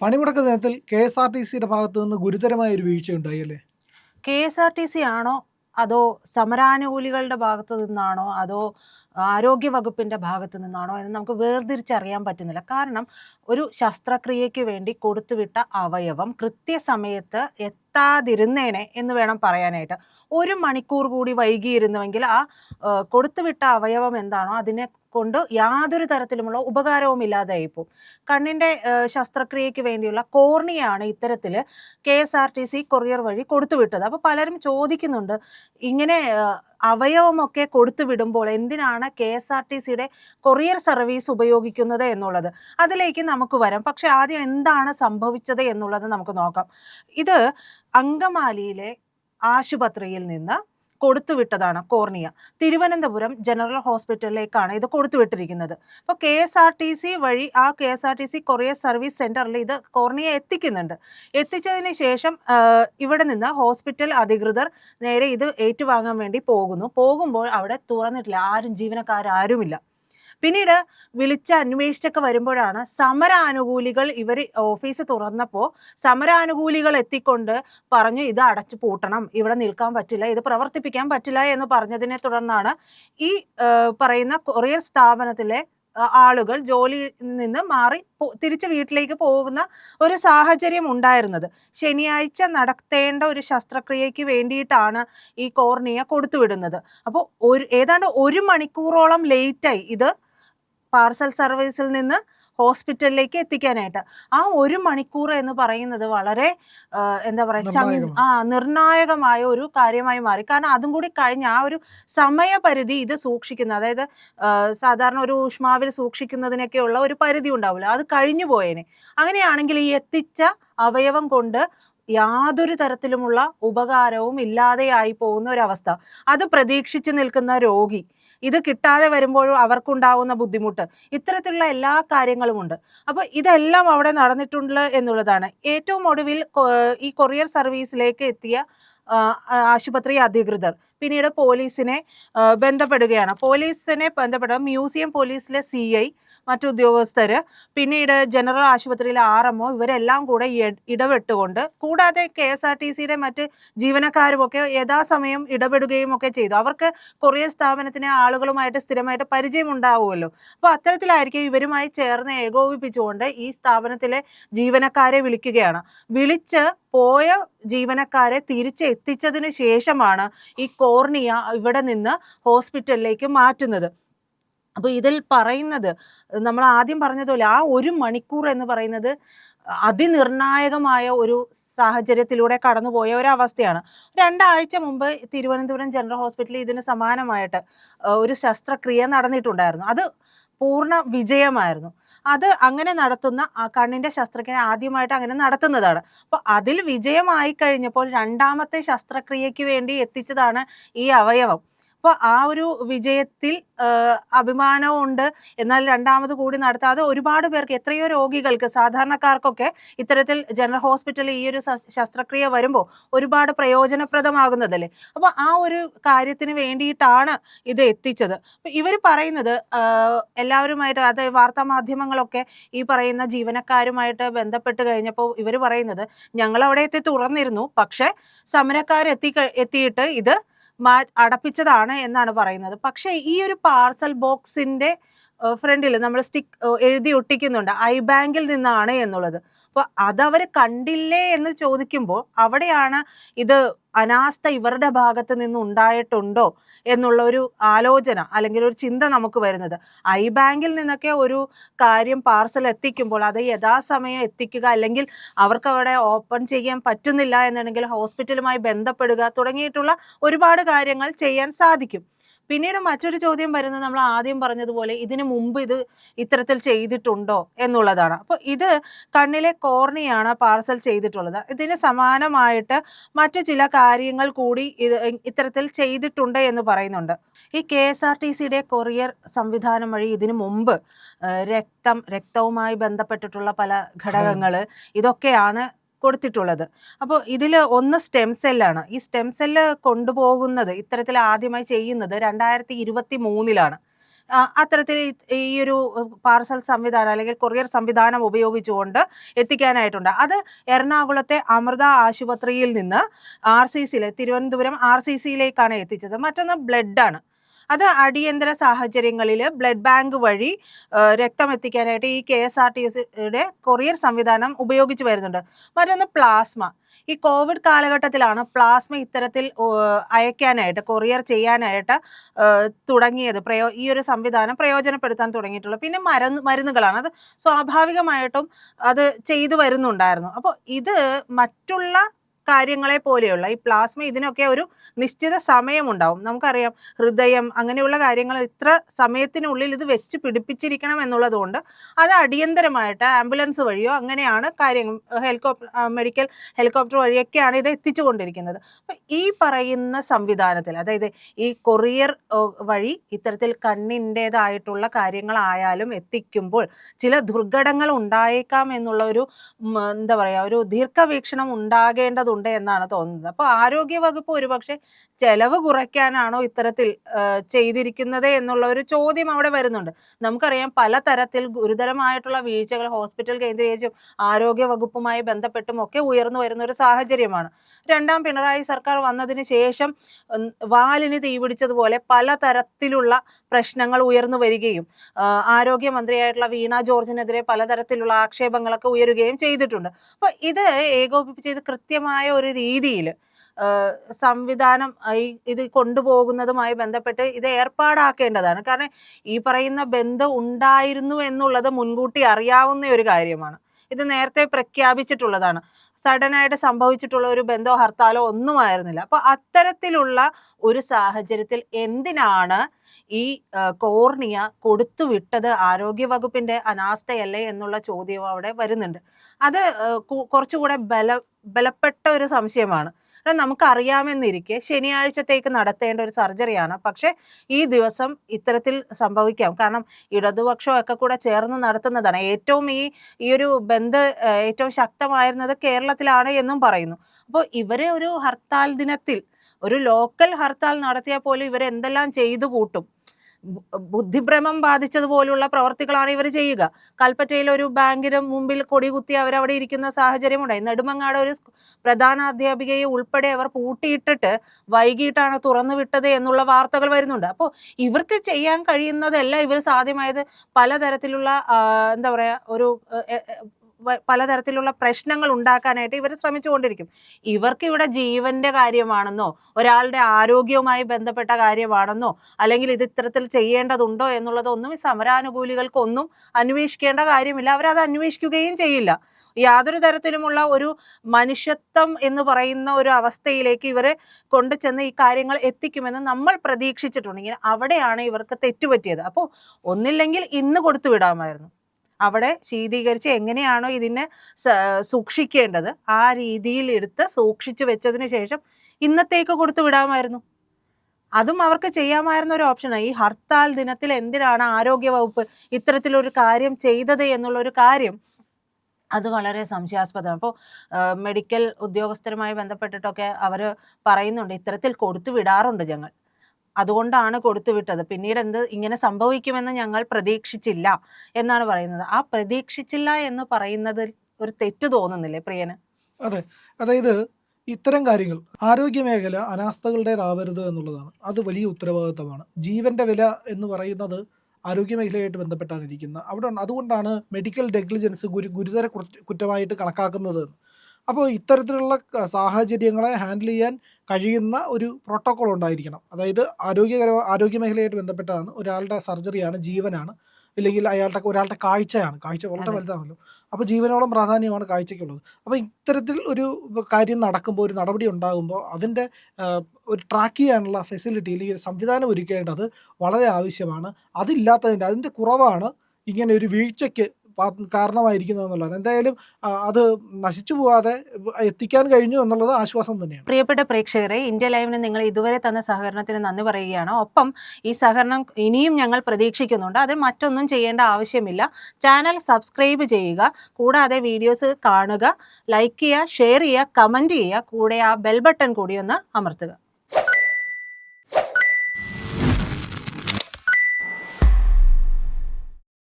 പണിമുടക്ക് ദിനത്തിൽ K S R T സിയുടെ ഭാഗത്തു നിന്ന് ഗുരുതരമായ ഒരു വീഴ്ച ഉണ്ടായി അല്ലേ? K S R T C ആണോ? അതോ സമരാനുകൂലികളുടെ ഭാഗത്തു നിന്നാണോ? അതോ ആരോഗ്യ വകുപ്പിന്റെ ഭാഗത്തു നിന്നാണോ എന്ന് നമുക്ക് വേർതിരിച്ചറിയാൻ പറ്റുന്നില്ല. കാരണം ഒരു ശസ്ത്രക്രിയയ്ക്ക് വേണ്ടി കൊടുത്തുവിട്ട അവയവം കൃത്യസമയത്ത് എത്താതിരുന്നേനെ എന്ന് വേണം പറയാനായിട്ട്. ഒരു മണിക്കൂർ കൂടി വൈകിയിരുന്നുവെങ്കിൽ ആ, കൊടുത്തുവിട്ട അവയവം എന്താണോ അതിനെ കൊണ്ട് യാതൊരു തരത്തിലുമുള്ള ഉപകാരവും ഇല്ലാതായി പോകും കണ്ണിന്റെ ശസ്ത്രക്രിയയ്ക്ക് വേണ്ടിയുള്ള കോർണിയാണ് ഇത്തരത്തിൽ K S R T C courier വഴി കൊടുത്തുവിട്ടത്. അപ്പോൾ പലരും ചോദിക്കുന്നുണ്ട് ഇങ്ങനെ അവയവമൊക്കെ കൊടുത്തു വിടുമ്പോൾ എന്തിനാണ് കെ എസ് ആർ ടി സിയുടെ കൊറിയർ സർവീസ് ഉപയോഗിക്കുന്നത് എന്നുള്ളത്? അതിലേക്ക് നമുക്ക് വരാം. പക്ഷെ ആദ്യം എന്താണ് സംഭവിച്ചത് എന്നുള്ളത് നമുക്ക് നോക്കാം. ഇത് അങ്കമാലിയിലെ ആശുപത്രിയിൽ നിന്ന് കൊടുത്തുവിട്ടതാണ് കോർണിയ. തിരുവനന്തപുരം ജനറൽ ഹോസ്പിറ്റലിലേക്കാണ് ഇത് കൊടുത്തുവിട്ടിരിക്കുന്നത്. അപ്പോൾ K S R T C വഴി ആ K S R T C courier service സെന്ററിൽ ഇത് കോർണിയ എത്തിക്കുന്നുണ്ട്. എത്തിച്ചതിന് ശേഷം ഇവിടെ നിന്ന് ഹോസ്പിറ്റൽ അധികൃതർ നേരെ ഇത് ഏറ്റുവാങ്ങാൻ വേണ്ടി പോകുന്നു. പോകുമ്പോൾ അവിടെ തുറന്നിട്ടില്ല. ആരും ജീവനക്കാരും ഇല്ല പിന്നീട് വിളിച്ച് അന്വേഷിച്ചൊക്കെ വരുമ്പോഴാണ് സമരാനുകൂലികൾ ഇവർ ഓഫീസ് തുറന്നപ്പോൾ സമരാനുകൂലികൾ എത്തിക്കൊണ്ട് പറഞ്ഞു ഇത് അടച്ചു പൂട്ടണം. ഇവിടെ നിൽക്കാൻ പറ്റില്ല. ഇത് പ്രവർത്തിപ്പിക്കാൻ പറ്റില്ല എന്ന് പറഞ്ഞതിനെ തുടർന്നാണ് ഈ പറയുന്ന കൊറിയർ സ്ഥാപനത്തിലെ ആളുകൾ ജോലിയിൽ നിന്ന് മാറി തിരിച്ച് വീട്ടിലേക്ക് പോകുന്ന ഒരു സാഹചര്യം ഉണ്ടായിരുന്നത്. ശനിയാഴ്ച നടത്തേണ്ട ഒരു ശസ്ത്രക്രിയയ്ക്ക് വേണ്ടിയിട്ടാണ് ഈ കോർണിയ കൊടുത്തുവിടുന്നത്. അപ്പോൾ ഒരു ഏതാണ്ട് ഒരു മണിക്കൂറോളം ലേറ്റായി ഇത് പാർസൽ സർവീസിൽ നിന്ന് ഹോസ്പിറ്റലിലേക്ക് എത്തിക്കാനായിട്ട്. ആ ഒരു മണിക്കൂർ എന്ന് പറയുന്നത് വളരെ എന്താ പറയുക ആ നിർണായകമായ ഒരു കാര്യമായി മാറി. കാരണം അതും കൂടി കഴിഞ്ഞ ആ ഒരു സമയപരിധി ഇത് സൂക്ഷിക്കുന്ന അതായത് സാധാരണ ഒരു ഊഷ്മാവിൽ സൂക്ഷിക്കുന്നതിനൊക്കെയുള്ള ഒരു പരിധി ഉണ്ടാവില്ല. അത് കഴിഞ്ഞു പോയേനെ. അങ്ങനെയാണെങ്കിൽ ഈ എത്തിച്ച അവയവം കൊണ്ട് യാതൊരു തരത്തിലുമുള്ള ഉപകാരവും ഇല്ലാതെയായി പോകുന്ന ഒരവസ്ഥ. അത് പ്രതീക്ഷിച്ച് നിൽക്കുന്ന രോഗി ഇത് കിട്ടാതെ വരുമ്പോഴും അവർക്കുണ്ടാവുന്ന ബുദ്ധിമുട്ട്. ഇത്തരത്തിലുള്ള എല്ലാ കാര്യങ്ങളുമുണ്ട്. അപ്പോൾ ഇതെല്ലാം അവിടെ നടന്നിട്ടുണ്ട് എന്നുള്ളതാണ്. ഏറ്റവും ഒടുവിൽ ഈ കൊറിയർ സർവീസിലേക്ക് എത്തിയ ആശുപത്രി അധികൃതർ. പിന്നീട് പോലീസിനെ ബന്ധപ്പെടുകയാണ്. പോലീസിനെ ബന്ധപ്പെടുക. മ്യൂസിയം പോലീസിലെ സി മറ്റുദ്യോഗസ്ഥർ പിന്നീട് ജനറൽ ആശുപത്രിയിലെ ആർ എം ഇവരെല്ലാം കൂടെ ഇട- ഇടപെട്ടുകൊണ്ട് കൂടാതെ കെ എസ് ആർ ടി സിയുടെ മറ്റ് ജീവനക്കാരുമൊക്കെ യഥാസമയം ഇടപെടുകയും ഒക്കെ ചെയ്തു. അവർക്ക് കൊറിയർ സ്ഥാപനത്തിന് ആളുകളുമായിട്ട് സ്ഥിരമായിട്ട് പരിചയം ഉണ്ടാവുമല്ലോ അപ്പോൾ അത്തരത്തിലായിരിക്കും ഇവരുമായി ചേർന്ന് ഏകോപിപ്പിച്ചുകൊണ്ട് ഈ സ്ഥാപനത്തിലെ ജീവനക്കാരെ വിളിക്കുകയാണ്. വിളിച്ച് പോയ ജീവനക്കാരെ തിരിച്ചെത്തിച്ചതിന് ശേഷമാണ് ഈ കോർണിയ ഇവിടെ നിന്ന് ഹോസ്പിറ്റലിലേക്ക് മാറ്റുന്നത്. അപ്പോൾ ഇതിൽ പറയുന്നത് നമ്മൾ ആദ്യം പറഞ്ഞതുപോലെ ആ ഒരു മണിക്കൂർ എന്ന് പറയുന്നത് അതിനിർണായകമായ ഒരു സാഹചര്യത്തിലൂടെ കടന്നുപോയ ഒരവസ്ഥയാണ് രണ്ടാഴ്ച മുമ്പ് തിരുവനന്തപുരം ജനറൽ ഹോസ്പിറ്റലിൽ ഇതിന് സമാനമായിട്ട് ഒരു ശസ്ത്രക്രിയ നടന്നിട്ടുണ്ടായിരുന്നു. അത് പൂർണ വിജയമായിരുന്നു. അത് അങ്ങനെ നടത്തുന്ന ആ കണ്ണിന്റെ ശസ്ത്രക്രിയ ആദ്യമായിട്ട് അങ്ങനെ നടത്തുന്നതാണ്. അപ്പോൾ അതിൽ വിജയമായി കഴിഞ്ഞപ്പോൾ രണ്ടാമത്തെ ശസ്ത്രക്രിയയ്ക്ക് വേണ്ടി എത്തിച്ചതാണ് ഈ അവയവം. അപ്പോൾ ആ ഒരു വിജയത്തിൽ അഭിമാനമുണ്ട് എന്നാൽ രണ്ടാമത് കൂടി നടത്താതെ ഒരുപാട് പേർക്ക് എത്രയോ രോഗികൾക്ക് സാധാരണക്കാർക്കൊക്കെ ഇത്തരത്തിൽ ജനറൽ ഹോസ്പിറ്റലിൽ ഈ ഒരു ശസ്ത്രക്രിയ വരുമ്പോൾ ഒരുപാട് പ്രയോജനപ്രദമാകുന്നതല്ലേ? അപ്പോൾ ആ ഒരു കാര്യത്തിന് വേണ്ടിയിട്ടാണ് ഇത് എത്തിച്ചത്. ഇവർ പറയുന്നത് എല്ലാവരുമായിട്ട് അത് വാർത്താ മാധ്യമങ്ങളൊക്കെ ഈ പറയുന്ന ജീവനക്കാരുമായിട്ട് ബന്ധപ്പെട്ട് കഴിഞ്ഞപ്പോൾ ഇവർ പറയുന്നത് ഞങ്ങൾ അവിടെ എത്തി തുറന്നിരുന്നു. പക്ഷെ സമരക്കാരെത്തി എത്തിയിട്ട് ഇത് അടപ്പിച്ചതാണ് എന്നാണ് പറയുന്നത്. പക്ഷേ ഈ ഒരു പാർസൽ ബോക്സിന്റെ ഫ്രണ്ടിൽ നമ്മൾ സ്റ്റിക്ക് എഴുതി ഒട്ടിക്കുന്നുണ്ട്. ഐ ബാങ്കിൽ നിന്നാണ് എന്നുള്ളത്. അപ്പോൾ അതവർ കണ്ടില്ലേ എന്ന് ചോദിക്കുമ്പോൾ അവിടെയാണ് ഇത് അനാസ്ഥ ഇവരുടെ ഭാഗത്ത് നിന്ന് ഉണ്ടായിട്ടുണ്ടോ എന്നുള്ള ഒരു ആലോചന അല്ലെങ്കിൽ ഒരു ചിന്ത നമുക്ക് വരുന്നത്. ഐ ബാങ്കിൽ നിന്നൊക്കെ ഒരു കാര്യം പാർസൽ എത്തിക്കുമ്പോൾ അത് യഥാസമയം എത്തിക്കുക അല്ലെങ്കിൽ അവർക്ക് അവിടെ ഓപ്പൺ ചെയ്യാൻ പറ്റുന്നില്ല എന്നുണ്ടെങ്കിൽ ഹോസ്പിറ്റലുമായി ബന്ധപ്പെടുക തുടങ്ങിയിട്ടുള്ള ഒരുപാട് കാര്യങ്ങൾ ചെയ്യാൻ സാധിക്കും. പിന്നീട് മറ്റൊരു ചോദ്യം വരുന്നത് നമ്മൾ ആദ്യം പറഞ്ഞതുപോലെ ഇതിനു മുമ്പ് ഇത് ഇത്തരത്തിൽ ചെയ്തിട്ടുണ്ടോ എന്നുള്ളതാണ്. അപ്പോൾ ഇത് കണ്ണിലെ കോർണിയാണ് പാർസൽ ചെയ്തിട്ടുള്ളത്. ഇതിന് സമാനമായിട്ട് മറ്റു ചില കാര്യങ്ങൾ കൂടി ഇത് ഇത്തരത്തിൽ ചെയ്തിട്ടുണ്ട് എന്ന് പറയുന്നുണ്ട്. ഈ കെ എസ് ആർ ടി സിയുടെ കൊറിയർ സംവിധാനം വഴി ഇതിനു മുമ്പ് രക്തം രക്തവുമായി ബന്ധപ്പെട്ടിട്ടുള്ള പല ഘടകങ്ങൾ ഇതൊക്കെയാണ് കൊടുത്തിട്ടുള്ളത്. അപ്പോൾ ഇതിൽ ഒന്ന് സ്റ്റെം സെല്ലാണ് ഈ സ്റ്റെം സെല്ല് കൊണ്ടുപോകുന്നത് ഇത്തരത്തിൽ ആദ്യമായി ചെയ്യുന്നത് രണ്ടായിരത്തി ഇരുപത്തി മൂന്നിലാണ് അത്തരത്തിൽ ഈ- ഒരു പാർസൽ സംവിധാനം അല്ലെങ്കിൽ കൊറിയർ സംവിധാനം ഉപയോഗിച്ചുകൊണ്ട് എത്തിക്കാനായിട്ടുണ്ട്. അത് എറണാകുളത്തെ അമൃത ആശുപത്രിയിൽ നിന്ന് ആർ സി സിയിലെ തിരുവനന്തപുരം ആർ സി സിയിലേക്കാണ് എത്തിച്ചത്. മറ്റൊന്ന് ബ്ലഡാണ്. അത് അടിയന്തര സാഹചര്യങ്ങളിൽ ബ്ലഡ് ബാങ്ക് വഴി രക്തം എത്തിക്കാനായിട്ട് ഈ കെ എസ് ആർ ടി സിയുടെ കൊറിയർ സംവിധാനം ഉപയോഗിച്ച് വരുന്നുണ്ട്. മറ്റൊന്ന് പ്ലാസ്മ. ഈ കോവിഡ് കാലഘട്ടത്തിലാണ് പ്ലാസ്മ ഇത്തരത്തിൽ അയക്കാനായിട്ട് കൊറിയർ ചെയ്യാനായിട്ട് തുടങ്ങിയത്. പ്രയോ ഈ ഒരു സംവിധാനം പ്രയോജനപ്പെടുത്താൻ തുടങ്ങിയിട്ടുള്ളത്. പിന്നെ മരുന്ന് മരുന്നുകളാണ്. അത് സ്വാഭാവികമായിട്ടും അത് ചെയ്തു വരുന്നുണ്ടായിരുന്നു. അപ്പോൾ ഇത് മറ്റുള്ള കാര്യങ്ങളെ പോലെയുള്ള ഈ പ്ലാസ്മ ഇതിനൊക്കെ ഒരു നിശ്ചിത സമയമുണ്ടാവും. നമുക്കറിയാം ഹൃദയം അങ്ങനെയുള്ള കാര്യങ്ങൾ ഇത്ര സമയത്തിനുള്ളിൽ ഇത് വെച്ച് പിടിപ്പിച്ചിരിക്കണം എന്നുള്ളതുകൊണ്ട് അത് അടിയന്തരമായിട്ട് ആംബുലൻസ് വഴിയോ അങ്ങനെയാണ് കാര്യങ്ങൾ ഹെലികോപ്റ്റർ മെഡിക്കൽ ഹെലികോപ്റ്റർ വഴിയൊക്കെയാണ് ഇത് എത്തിച്ചുകൊണ്ടിരിക്കുന്നത്. ഈ പറയുന്ന സംവിധാനത്തിൽ അതായത് ഈ കൊറിയർ വഴി ഇത്തരത്തിൽ കണ്ണിന്റെതായിട്ടുള്ള കാര്യങ്ങളായാലും എത്തിക്കുമ്പോൾ ചില ദുർഘടങ്ങൾ ഉണ്ടായേക്കാം എന്നുള്ള ഒരു എന്താ പറയുക ഒരു ദീർഘവീക്ഷണം ഉണ്ടാകേണ്ടതുണ്ട് എന്നാണ് തോന്നുന്നത്. അപ്പോൾ ആരോഗ്യ വകുപ്പ് ഒരുപക്ഷെ ചെലവ് കുറയ്ക്കാനാണോ ഇത്തരത്തിൽ ചെയ്തിരിക്കുന്നത് എന്നുള്ള ഒരു ചോദ്യം അവിടെ വരുന്നുണ്ട്. നമുക്കറിയാം പലതരത്തിൽ ഗുരുതരമായിട്ടുള്ള വീഴ്ചകൾ ഹോസ്പിറ്റൽ കേന്ദ്രീകരിച്ചും ആരോഗ്യ വകുപ്പുമായി ബന്ധപ്പെട്ടും ഒക്കെ ഉയർന്നു വരുന്ന ഒരു സാഹചര്യമാണ്. രണ്ടാം പിണറായി സർക്കാർ വന്നതിന് ശേഷം വാലിന് തീപിടിച്ചതുപോലെ പലതരത്തിലുള്ള പ്രശ്നങ്ങൾ ഉയർന്നു വരികയും ആരോഗ്യമന്ത്രിയായിട്ടുള്ള വീണ ജോർജിനെതിരെ പലതരത്തിലുള്ള ആക്ഷേപങ്ങളൊക്കെ ഉയരുകയും ചെയ്തിട്ടുണ്ട്. അപ്പോൾ ഇത് ഏകോപിപ്പിച്ച് ഇത് കൃത്യമായ ഒരു രീതിയിൽ സംവിധാനം ഇത് കൊണ്ടുപോകുന്നതുമായി ബന്ധപ്പെട്ട് ഇത് ഏർപ്പാടാക്കേണ്ടതാണ്. കാരണം ഈ പറയുന്ന ബന്ധം ഉണ്ടായിരുന്നു എന്നുള്ളത് മുൻകൂട്ടി അറിയാവുന്ന ഒരു കാര്യമാണ്. ഇത് നേരത്തെ പ്രഖ്യാപിച്ചിട്ടുള്ളതാണ്. സഡനായിട്ട് സംഭവിച്ചിട്ടുള്ള ഒരു ബന്ധോ ഹർത്താലോ ഒന്നുമായിരുന്നില്ല. അപ്പോൾ അത്തരത്തിലുള്ള ഒരു സാഹചര്യത്തിൽ എന്തിനാണ് ഈ കോർണിയ കൊടുത്തുവിട്ടത് ആരോഗ്യവകുപ്പിന്റെ ആരോഗ്യ വകുപ്പിന്റെ അനാസ്ഥയല്ലേ എന്നുള്ള ചോദ്യവും അവിടെ വരുന്നുണ്ട്. അത് കുറച്ചുകൂടെ ബല ബലപ്പെട്ട ഒരു സംശയമാണ്. നമുക്കറിയാമെന്നിരിക്കെ ശനിയാഴ്ചത്തേക്ക് നടത്തേണ്ട ഒരു സർജറിയാണ്. പക്ഷേ ഈ ദിവസം ഇത്തരത്തിൽ സംഭവിക്കാം. കാരണം ഇടതുപക്ഷമൊക്കെ കൂടെ ചേർന്ന് നടത്തുന്നതാണ്. ഏറ്റവും ഈ ഈ ഒരു ബന്ധ ഏറ്റവും ശക്തമായിരുന്നത് കേരളത്തിലാണ് എന്നും പറയുന്നു. അപ്പോൾ ഇവരെ ഒരു ഹർത്താൽ ദിനത്തിൽ ഒരു ലോക്കൽ ഹർത്താൽ നടത്തിയാൽ പോലും ഇവരെന്തെല്ലാം ചെയ്തു കൂട്ടും? ബുദ്ധിഭ്രമം ബാധിച്ചതുപോലുള്ള പ്രവർത്തികളാണ് ഇവർ ചെയ്യുക. കൽപ്പറ്റയിൽ ഒരു ബാങ്കിന് മുമ്പിൽ കൊടികുത്തി അവരവിടെ ഇരിക്കുന്ന സാഹചര്യമുണ്ടായി നെടുമങ്ങാട് ഒരു പ്രധാന അധ്യാപികയെ ഉൾപ്പെടെ അവർ പൂട്ടിയിട്ടിട്ട് വൈകിട്ടാണ് തുറന്നു വിട്ടത് എന്നുള്ള വാർത്തകൾ വരുന്നുണ്ട്. അപ്പോൾ ഇവർക്ക് ചെയ്യാൻ കഴിയുന്നതെല്ലാം ഇവർ സാധ്യമായത് പലതരത്തിലുള്ള എന്താ പറയുക ഒരു പലതരത്തിലുള്ള പ്രശ്നങ്ങൾ ഉണ്ടാക്കാനായിട്ട് ഇവർ ശ്രമിച്ചുകൊണ്ടിരിക്കും. ഇവർക്ക് ഇവിടെ ജീവന്റെ കാര്യമാണെന്നോ ഒരാളുടെ ആരോഗ്യവുമായി ബന്ധപ്പെട്ട കാര്യമാണെന്നോ അല്ലെങ്കിൽ ഇത് ഇത്തരത്തിൽ ചെയ്യേണ്ടതുണ്ടോ എന്നുള്ളതൊന്നും ഈ സമരാനുകൂലികൾക്കൊന്നും അന്വേഷിക്കേണ്ട കാര്യമില്ല. അവരത് അന്വേഷിക്കുകയും ചെയ്യില്ല. യാതൊരു തരത്തിലുമുള്ള ഒരു മനുഷ്യത്വം എന്ന് പറയുന്ന ഒരു അവസ്ഥയിലേക്ക് ഇവരെ കൊണ്ടുചെന്ന് ഈ കാര്യങ്ങൾ എത്തിക്കുമെന്ന് നമ്മൾ പ്രതീക്ഷിച്ചിട്ടുണ്ടെങ്കിൽ അവിടെയാണ് ഇവർക്ക് തെറ്റുപറ്റിയത്. അപ്പോൾ ഒന്നില്ലെങ്കിൽ ഇന്ന് കൊടുത്തു വിടാമായിരുന്നു. അവിടെ ശീതീകരിച്ച് എങ്ങനെയാണോ ഇതിനെ സൂക്ഷിക്കേണ്ടത് ആ രീതിയിൽ എടുത്ത് സൂക്ഷിച്ചു വെച്ചതിന് ശേഷം ഇന്നത്തേക്ക് കൊടുത്തു വിടാമായിരുന്നു. അതും അവർക്ക് ചെയ്യാമായിരുന്ന ഒരു ഓപ്ഷനാണ് ഈ ഹർത്താൽ ദിനത്തിൽ എന്തിനാണ് ആരോഗ്യ വകുപ്പ് ഇത്തരത്തിലൊരു കാര്യം ചെയ്തത് എന്നുള്ള ഒരു കാര്യം അത് വളരെ സംശയാസ്പദമാണ്. അപ്പോൾ മെഡിക്കൽ ഉദ്യോഗസ്ഥരുമായി ബന്ധപ്പെട്ടിട്ടൊക്കെ അവർ പറയുന്നുണ്ട്. ഇത്തരത്തിൽ കൊടുത്തു വിടാറുണ്ട് ഞങ്ങൾ അതുകൊണ്ടാണ് കൊടുത്തുവിട്ടത് പിന്നീട് എന്ത് ഇങ്ങനെ സംഭവിക്കുമെന്ന് ഞങ്ങൾ പ്രതീക്ഷിച്ചില്ല എന്നാണ് പറയുന്നത്. ആ പ്രതീക്ഷിച്ചില്ല എന്ന് പറയുന്നതിൽ ഒരു തെറ്റ് തോന്നുന്നില്ലേ പ്രിയന്? അതെ. അതായത് ഇത്തരം കാര്യങ്ങൾ ആരോഗ്യ മേഖല അനാസ്ഥകളുടേതാവരുത് എന്നുള്ളതാണ്. അത് വലിയ ഉത്തരവാദിത്തമാണ്. ജീവന്റെ വില എന്ന് പറയുന്നത് ആരോഗ്യ മേഖലയായിട്ട് ബന്ധപ്പെട്ടാണ് ഇരിക്കുന്നത് അവിടെ അതുകൊണ്ടാണ് മെഡിക്കൽ നെഗ്ലിജൻസ് ഗുരു ഗുരുതര കുറ്റ- കുറ്റമായിട്ട് കണക്കാക്കുന്നത്. അപ്പോൾ ഇത്തരത്തിലുള്ള സാഹചര്യങ്ങളെ ഹാൻഡിൽ ചെയ്യാൻ കഴിയുന്ന ഒരു പ്രോട്ടോകോൾ ഉണ്ടായിരിക്കണം. അതായത് ആരോഗ്യകര ആരോഗ്യ മേഖലയായിട്ട് ബന്ധപ്പെട്ടാണ് ഒരാളുടെ സർജറിയാണ് ജീവനാണ് ഇല്ലെങ്കിൽ അയാളുടെ ഒരാളുടെ കാഴ്ചയാണ്. കാഴ്ച വളരെ വലുതാണല്ലോ. അപ്പോൾ ജീവനോളം പ്രാധാന്യമാണ് കാഴ്ചയ്ക്കുള്ളത്. അപ്പോൾ ഇത്തരത്തിൽ ഒരു കാര്യം നടക്കുമ്പോൾ ഒരു നടപടി ഉണ്ടാകുമ്പോൾ അതിന്റെ ഒരു ട്രാക്ക് ചെയ്യാനുള്ള ഫെസിലിറ്റി അല്ലെങ്കിൽ സംവിധാനം ഒരുക്കേണ്ടത് വളരെ ആവശ്യമാണ്. അതില്ലാത്തതിന്റെ അതിന്റെ കുറവാണ് ഇങ്ങനെ ഒരു വീഴ്ചയ്ക്ക് കാരണമായിരിക്കുന്നത് എന്നുള്ളതാണ് എന്തായാലും അത് നശിച്ചു പോകാതെ എത്തിക്കാൻ കഴിഞ്ഞു എന്നുള്ളത് ആശ്വാസം തന്നെയാണ്. പ്രിയപ്പെട്ട പ്രേക്ഷകരെ ഇന്ത്യ ലൈവിന് നിങ്ങൾ ഇതുവരെ തന്ന സഹകരണത്തിന് നന്ദി പറയുകയാണ്. ഒപ്പം ഈ സഹകരണം ഇനിയും ഞങ്ങൾ പ്രതീക്ഷിക്കുന്നുണ്ട്. അത് മറ്റൊന്നും ചെയ്യേണ്ട ആവശ്യമില്ല. ചാനൽ സബ്സ്ക്രൈബ് ചെയ്യുക. കൂടാതെ വീഡിയോസ് കാണുക. ലൈക്ക് ചെയ്യുക ഷെയർ ചെയ്യുക കമന്റ് ചെയ്യുക. കൂടെ ആ ബെൽ ബട്ടൺ കൂടി ഒന്ന് അമർത്തുക.